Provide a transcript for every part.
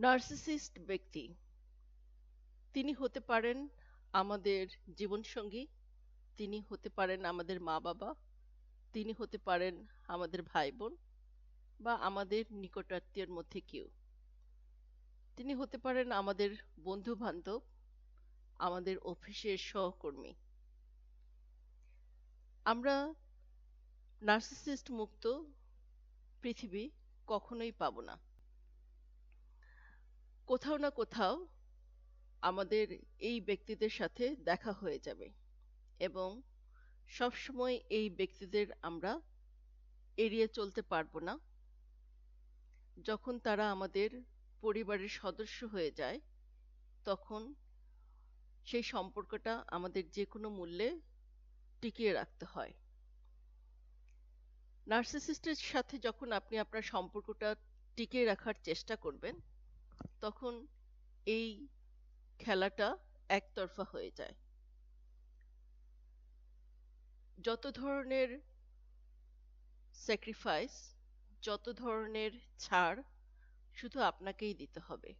Narcissist ব্যক্তি। তিনি হতে পারেন আমাদের জীবনসঙ্গী, তিনি হতে পারেন আমাদের মা-বাবা, তিনি হতে পারেন আমাদের ভাই-বোন বা আমাদের নিকটাত্মীয়ের মধ্যে কেউ। তিনি হতে পারেন আমাদের বন্ধু-বান্ধব, আমাদের অফিসের সহকর্মী। আমরা নার্সিসিস্ট মুক্ত পৃথিবী কখনোই পাব না। কোথাও না কোথাও আমাদের এই ব্যক্তিদের সাথে দেখা হয়ে যাবে এবং সবসময় এই ব্যক্তিদের আমরা এড়িয়ে চলতে পারব না। যখন তারা আমাদের পরিবারের সদস্য হয়ে যায়, তখন সেই সম্পর্কটা আমাদের যে কোনো মূল্যে টিকিয়ে রাখতে হয়। নার্সিসিস্টের সাথে যখন আপনি আপনার সম্পর্কটা টিকিয়ে রাখার চেষ্টা করবেন তখন এই খেলাটা একতরফা হয়ে যায়। যত ধরনের স্যাক্রিফাইস যত ধরনের ছাড় শুধু আপনাকেই দিতে হবে।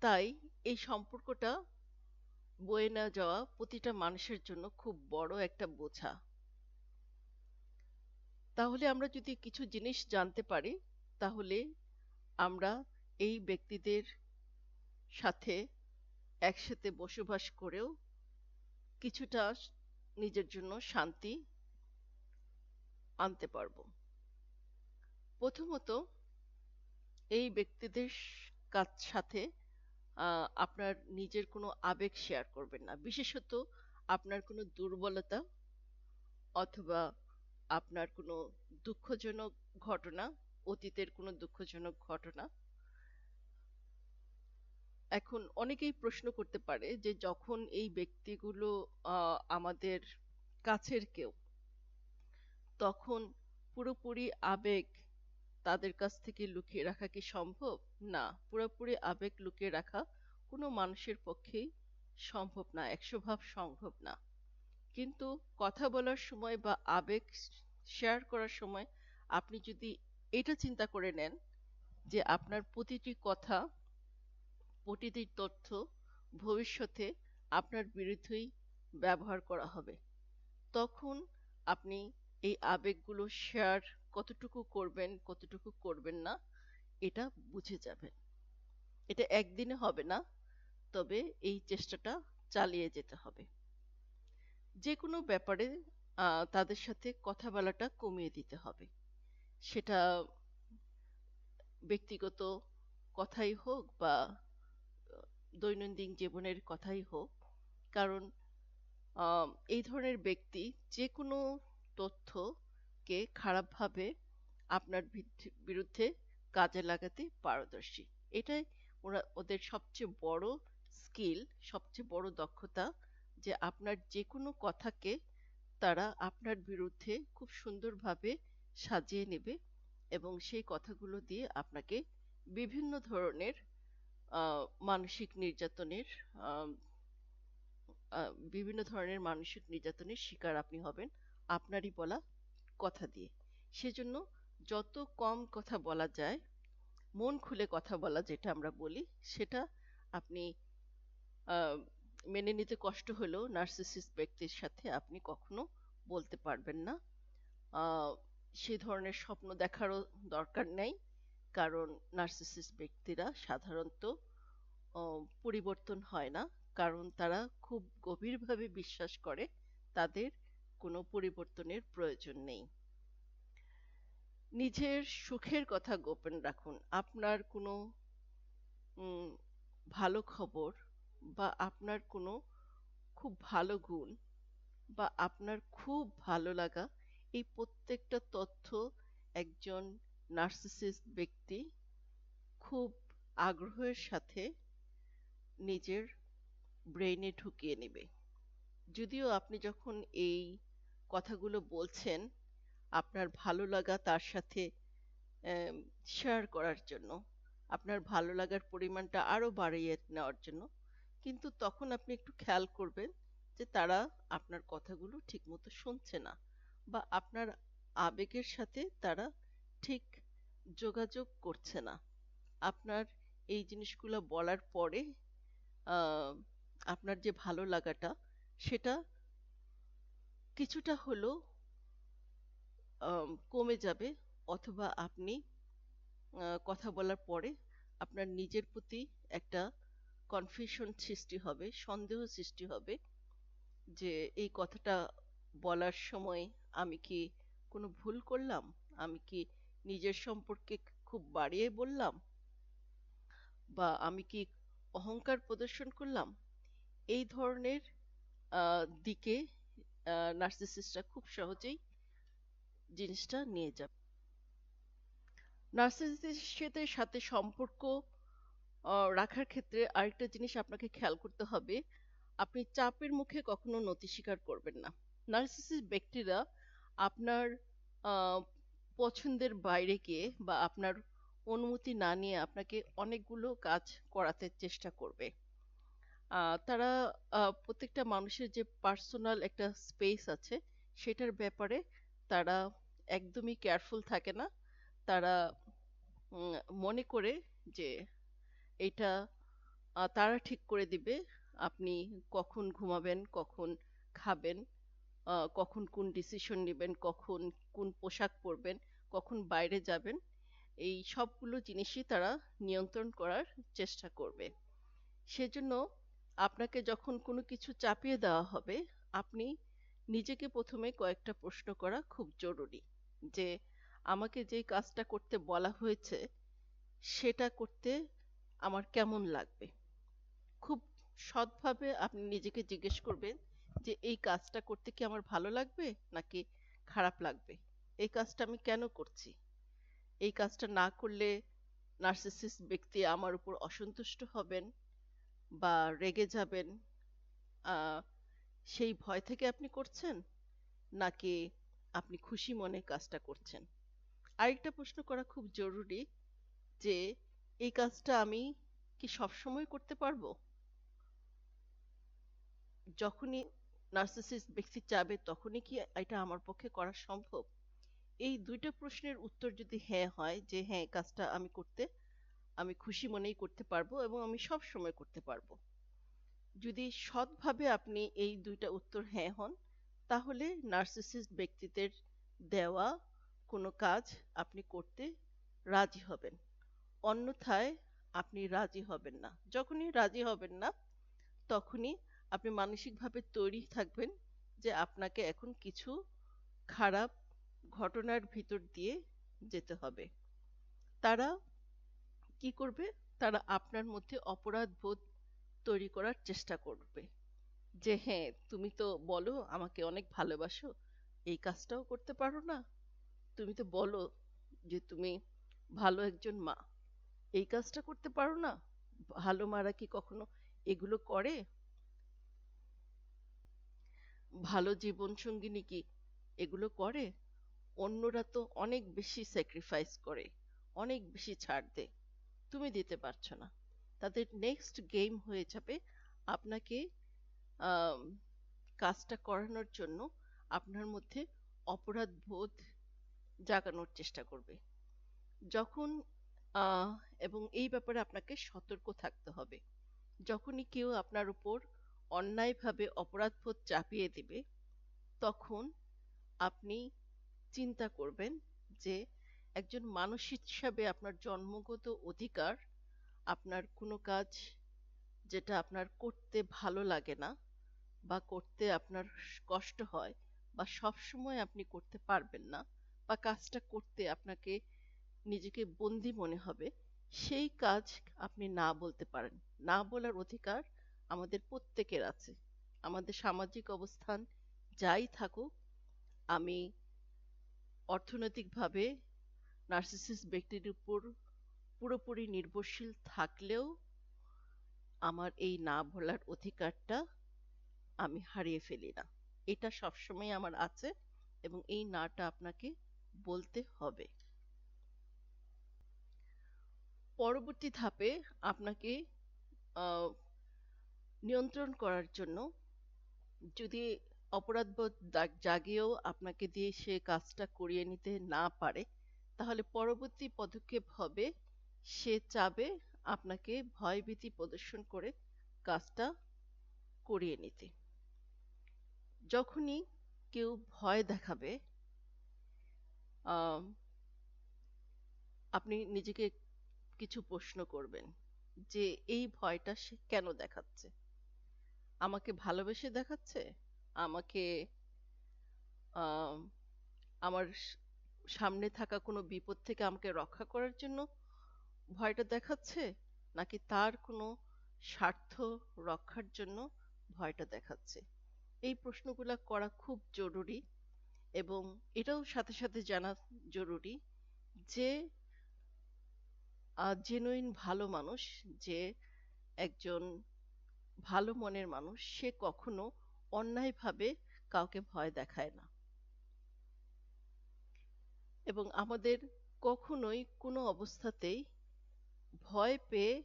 তাই এই সম্পর্কটা বয়ে না যাওয়া প্রতিটা মানুষের জন্য খুব বড় একটা বোঝা। তাহলে আমরা যদি কিছু জিনিস জানতে পারি, তাহলে আমরা এই ব্যক্তিদের সাথে একসাথে বসবাস করেও কিছুটা নিজের জন্য শান্তি আনতে পারব। প্রথমত, এই ব্যক্তিদের কাছ সাথে আপনার নিজের কোনো আবেগ শেয়ার করবেন না। বিশেষত আপনার কোনো দুর্বলতা অথবা আপনার কোনো দুঃখজনক ঘটনা অতীতের কোনো দুঃখজনক ঘটনা? এখন অনেকেই প্রশ্ন করতে পারে যে যখন এই ব্যক্তিগুলো আমাদের কাছের কেউ, তখন পুরোপুরি আবেগ তাদের কাছ থেকে লুকিয়ে রাখা কি সম্ভব? না, পুরোপুরি আবেগ লুকিয়ে রাখা কোনো মানুষের পক্ষেই সম্ভব না একশো ভাব সম্ভব না। কিন্তু কথা বলার সময় বা আবেগ শেয়ার করার সময় আপনি যদি এটা চিন্তা করে নেন যে আপনার প্রতিটি কথা, প্রতিটি তথ্য ভবিষ্যতে আপনার বিরুদ্ধেই ব্যবহার করা হবে। তখন আপনি এই আবেগগুলো শেয়ার কতটুকু করবেন কতটুকু করবেন না, এটা বুঝে যাবেন। এটা একদিনে হবে না, তবে এই চেষ্টাটা চালিয়ে যেতে হবে। যে কোনো ব্যাপারে তাদের সাথে কথা বলাটা কমিয়ে দিতে হবে। সেটা ব্যক্তিগত কথাই হোক বা দৈনন্দিন জীবনের কথাই হোক। কারণ এই ধরনের ব্যক্তি যে কোনো তথ্যকে খারাপভাবে আপনার বিরুদ্ধে বিরুদ্ধে কাজে লাগাতে পারদর্শী। এটাই ওরা, ওদের সবচেয়ে বড় স্কিল, সবচেয়ে বড় দক্ষতা যে আপনার যে কোনো কথাকে তারা আপনার বিরুদ্ধে খুব সুন্দরভাবে সাজিয়ে নেবে এবং সেই কথাগুলো দিয়ে আপনাকে বিভিন্ন ধরনের মানসিক নির্যাতনের বিভিন্ন ধরনের মানসিক নির্যাতনের শিকার আপনি হবেন আপনারই বলা কথা দিয়ে। সেজন্য যত কম কথা বলা যায়, মন খুলে কথা বলা যেটা আমরা বলি, সেটা আপনি মেনে নিতে কষ্ট হলেও নার্সিসিস্ট ব্যক্তির সাথে আপনি কখনো বলতে পারবেন না। আহ, সে ধরনের স্বপ্ন দেখারও দরকার নেই। কারণ নার্সিসিস্ট ব্যক্তিরা সাধারণত পরিবর্তন হয় না। কারণ তারা খুব গভীরভাবে বিশ্বাস করে তাদের কোনো পরিবর্তনের প্রয়োজন নেই। নিজের সুখের কথা গোপন রাখুন। আপনার কোনো ভালো খবর বা আপনার কোনো খুব ভালো গুণ বা আপনার খুব ভালো লাগা এই প্রত্যেকটা তথ্য একজন নার্সিসিস্ট ব্যক্তি খুব আগ্রহের সাথে নিজের ব্রেইনে ঢুকিয়ে নেবে। যদিও আপনি যখন এই কথাগুলো বলছেন, আপনার ভালো লাগা তার সাথে শেয়ার করার জন্য, আপনার ভালো লাগার পরিমাণটা আরও বাড়িয়ে নেওয়ার জন্য, কিন্তু তখন আপনি একটু খেয়াল করবেন যে তারা আপনার কথাগুলো ঠিকমতো শুনছে না। বা আপনার আবেগের সাথে তারা ঠিক যোগাযোগ করছে না। আপনার এই জিনিসগুলো বলার পরে আপনার যে ভালো লাগাটা, সেটা কিছুটা আহ কমে যাবে অথবা আপনি কথা বলার পরে আপনার নিজের প্রতি একটা কনফিউশন সৃষ্টি হবে, সন্দেহ সৃষ্টি হবে যে এই কথাটা বলার সময় আমি কি কোনো ভুল করলাম? আমি কি নিজের সম্পর্কে খুব বাড়িয়ে বললাম? বা আমি কি অহংকার প্রদর্শন করলাম? এই ধরনের দিকে নার্সিসিস্টরা খুব সহজেই জিনিসটা নিয়ে যাবে। নার্সিসিস্টের সাথে সম্পর্ক রাখার ক্ষেত্রে আরেকটা জিনিস আপনাকে খেয়াল করতে হবে। আপনি চাপের মুখে কখনো নতি স্বীকার করবেন না। নার্সিসিস্ট ব্যক্তিরা আপনার পছন্দের বাইরে গিয়ে বা আপনার অনুমতি না নিয়ে আপনাকে অনেকগুলো কাজ করাতে চেষ্টা করবে। তারা প্রত্যেকটা মানুষের যে পার্সোনাল একটা স্পেস আছে, সেটার ব্যাপারে তারা একদমই কেয়ারফুল থাকে না। তারা মনে করে যে এটা তারা ঠিক করে দিবে। আপনি কখন ঘুমাবেন, কখন খাবেন কখন কোন ডিসিশন নেবেন, কখন কোন পোশাক পরবেন, কখন বাইরে যাবেন, এই সবগুলো জিনিসই তারা নিয়ন্ত্রণ করার চেষ্টা করবে। সেজন্য আপনাকে যখন কোনো কিছু চাপিয়ে দেওয়া হবে, আপনি নিজেকে প্রথমে কয়েকটা প্রশ্ন করা খুব জরুরি। যে আমাকে যে কাজটা করতে বলা হয়েছে, সেটা করতে আমার কেমন লাগবে? খুব সৎভাবে আপনি নিজেকে জিজ্ঞেস করবেন যে, এই কাজটা করতে কি আমার ভালো লাগবে নাকি খারাপ লাগবে? এই কাজটা আমি কেন করছি? এই কাজটা না করলে নার্সিসিস্ট ব্যক্তি আমার উপর অসন্তুষ্ট হবেন বা রেগে যাবেন? সেই ভয় থেকে আপনি করছেন নাকি আপনি খুশি মনে কাজটা করছেন? আরেকটা প্রশ্ন করা খুব জরুরি যে, এই কাজটা আমি কি সবসময় করতে পারব? যখনই নার্সিসিস্ট ব্যক্তি চাবে তখনই কি এটা আমার পক্ষে করা সম্ভব? এই দুইটা প্রশ্নের উত্তর যদি হ্যাঁ হয়, যে হ্যাঁ কাজটা আমি করতে, আমি খুশি মনেই করতে পারব এবং আমি সব সময় করতে পারব। যদি সৎভাবে আপনি এই দুইটা উত্তর হ্যাঁ হন, তাহলে নার্সিসিস্ট ব্যক্তিদের দেওয়া কোনো কাজ আপনি করতে রাজি হবেন। অন্যথায় আপনি রাজি হবেন না। যখনই রাজি হবেন না, তখনই আপনি মানসিকভাবে তৈরি থাকবেন যে আপনাকে এখন কিছু খারাপ ঘটনার ভিতর দিয়ে যেতে হবে। তারা কি করবে? তারা আপনার মধ্যে অপরাধ বোধ তৈরি করার চেষ্টা করবে। যে হ্যাঁ তুমি তো বলো আমাকে অনেক ভালোবাসো, এই কাজটাও করতে পারো না। তুমি তো বলো যে তুমি ভালো একজন মা, এই কাজটা করতে পারো না। ভালো মারা কি কখনো এগুলো করে? ভালো জীবন সঙ্গিনী কি এগুলো করে? অন্যরা তো অনেক বেশি স্যাক্রিফাইস করে, অনেক বেশি ছাড় দেয়। তুমি দিতে পারছ না। তাদের নেক্সট গেম হয়ে যাবে আপনাকে কাজটা করানোর জন্য আপনার মধ্যে অপরাধ বোধ জাগানোর চেষ্টা করবে। যখন এবং এই ব্যাপারে আপনাকে সতর্ক থাকতে হবে। যখনই কেউ আপনার উপর অন্যায়ভাবে অপরাধবোধ চাপিয়ে দেবে, তখন আপনি চিন্তা করবেন যে একজন মানুষ হিসাবে আপনার জন্মগত অধিকার, আপনার কোনো কাজ যেটা আপনার করতে ভালো লাগে না বা করতে আপনার কষ্ট হয় বা সব সময় আপনি করতে পারবেন না বা কাজটা করতে আপনাকে নিজেকে বন্দি মনে হবে, সেই কাজ আপনি না বলতে পারেন। না বলার অধিকার আমাদের প্রত্যেকের আছে। আমাদের সামাজিক অবস্থান যাই থাকুক, আমি অর্থনৈতিকভাবে নার্সিসিস্ট ব্যক্তির উপর পুরোপুরি নির্ভরশীল থাকলেও আমার এই না বলার অধিকারটা আমি হারিয়ে ফেলি না। এটা সবসময় আমার আছে এবং এই নাটা আপনাকে বলতে হবে। পরবর্তী ধাপে আপনাকে নিয়ন্ত্রণ করার জন্য যদি অপরাধবোধ দা- জাগিয়েও আপনাকে দিয়ে সে কাজটা করিয়ে নিতে না পারে, তাহলে পরবর্তী পদক্ষেপ হবে সে চাবে আপনাকে ভয়ভীতি প্রদর্শন করে কাজটা করিয়ে নিতে। যখনই কেউ ভয় দেখাবে আপনি নিজেকে কিছু প্রশ্ন করবেন যে এই ভয়টা সে কেন দেখাচ্ছে? আমাকে ভালোবেসে দেখাচ্ছে? আমাকে আমার সামনে থাকা কোনো বিপদ থেকে আমাকে রক্ষা করার জন্য ভয়টা দেখাচ্ছে? নাকি তার কোনো স্বার্থ রক্ষার জন্য ভয়টা দেখাচ্ছে? এই প্রশ্নগুলা করা খুব জরুরি এবং এটাও সাথে সাথে জানা জরুরি যে জেনুইন ভালো মানুষ যে একজন ভালো মনের মানুষ, সে কখনো অন্যায়ভাবে কাউকে ভয় দেখায় না। এবং আমাদের কখনোই কোনো অবস্থাতেই ভয় পেয়ে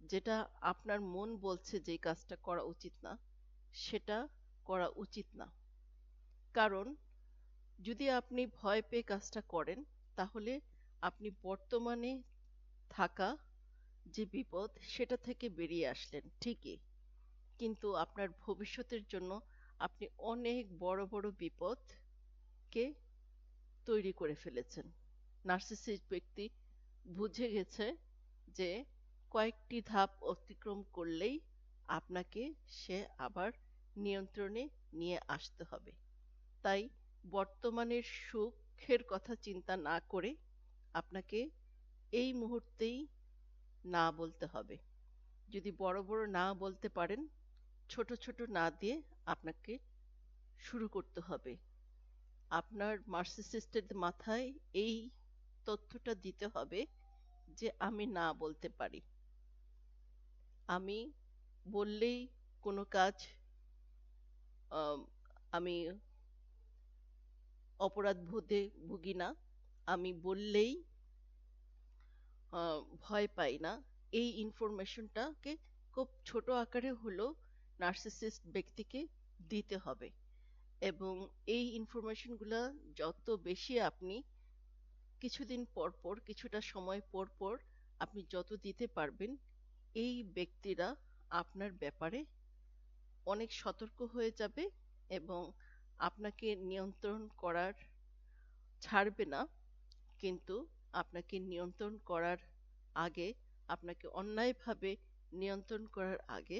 যেটা আপনার মন বলছে যে কাজটা করা উচিত না, সেটা করা উচিত না। কারণ যদি আপনি ভয় পেয়ে কাজটা করেন, তাহলে আপনি বর্তমানে থাকা যে বিপদ সেটা থেকে বেরিয়ে আসলেন, ঠিকই। কিন্তু আপনার ভবিষ্যতের জন্য আপনি অনেক বড় বড় বিপদকে তৈরি করে ফেলেছেন। নার্সিসিস্ট ব্যক্তি বুঝে গেছে যে কয়েকটি ধাপ অতিক্রম করলেই আপনাকে সে আবার নিয়ন্ত্রণে নিয়ে আসতে হবে। তাই বর্তমানের সুখের কথা চিন্তা না করে আপনাকে এই মুহূর্তেই না বলতে হবে। যদি বড় বড় না বলতে পারেন ছোট ছোট না দিয়ে আপনাকে শুরু করতে হবে। আপনার মার্সিসিস্টের মাথায় এই তথ্যটা দিতে হবে যে আমি না বলতে পারি। আমি বললেই কোনো কাজ আম, অপরাধ বোধে ভুগি না। আমি বললেই ভয় পাই না। এই ইনফরমেশনটাকে খুব ছোট আকারে হলেও নার্সিসিস্ট ব্যক্তিকে দিতে হবে। এবং এই ইনফরমেশনগুলো যত বেশি আপনি কিছুদিন পর পর, কিছুটা সময় পর পর আপনি যত দিতে পারবেন, এই ব্যক্তিরা আপনার ব্যাপারে অনেক সতর্ক হয়ে যাবে এবং আপনাকে নিয়ন্ত্রণ করার ছাড়বে না। কিন্তু আপনাকে নিয়ন্ত্রণ করার আগে, আপনাকে অন্যায়ভাবে নিয়ন্ত্রণ করার আগে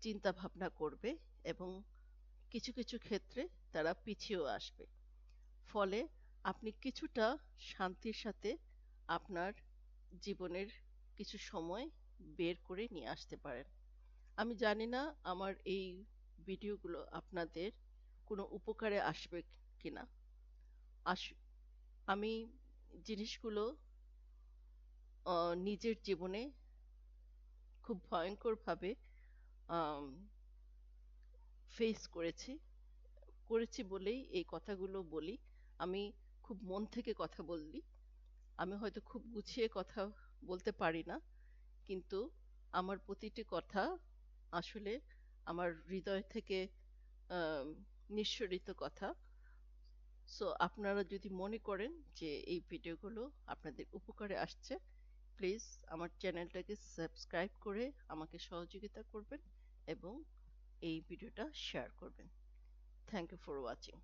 চিন্তা ভাবনা করবে এবং কিছু কিছু ক্ষেত্রে তারা পিছিয়েও আসবে। ফলে আপনি কিছুটা শান্তির সাথে আপনার জীবনের কিছু সময় বের করে নিয়ে আসতে পারেন। আমি জানি না আমার এই ভিডিওগুলো আপনাদের কোনো উপকারে আসবে কিনা। আস আমি জিনিসগুলো নিজের জীবনে খুব ভয়ঙ্করভাবে ফেস করেছি। করেছি বলেই এই কথাগুলো বলি। আমি খুব মন থেকে কথা বলি আমি হয়তো খুব গুছিয়ে কথা বলতে পারি না, কিন্তু আমার প্রতিটি কথা আসলে আমার হৃদয় থেকে নিঃসরিত কথা। সো আপনারা যদি মনে করেন যে এই ভিডিওগুলো আপনাদের উপকারে আসছে প্লিজ আমার চ্যানেলটাকে সাবস্ক্রাইব করে আমাকে সহযোগিতা করবেন এবং এই ভিডিওটা শেয়ার করবেন। Thank you for watching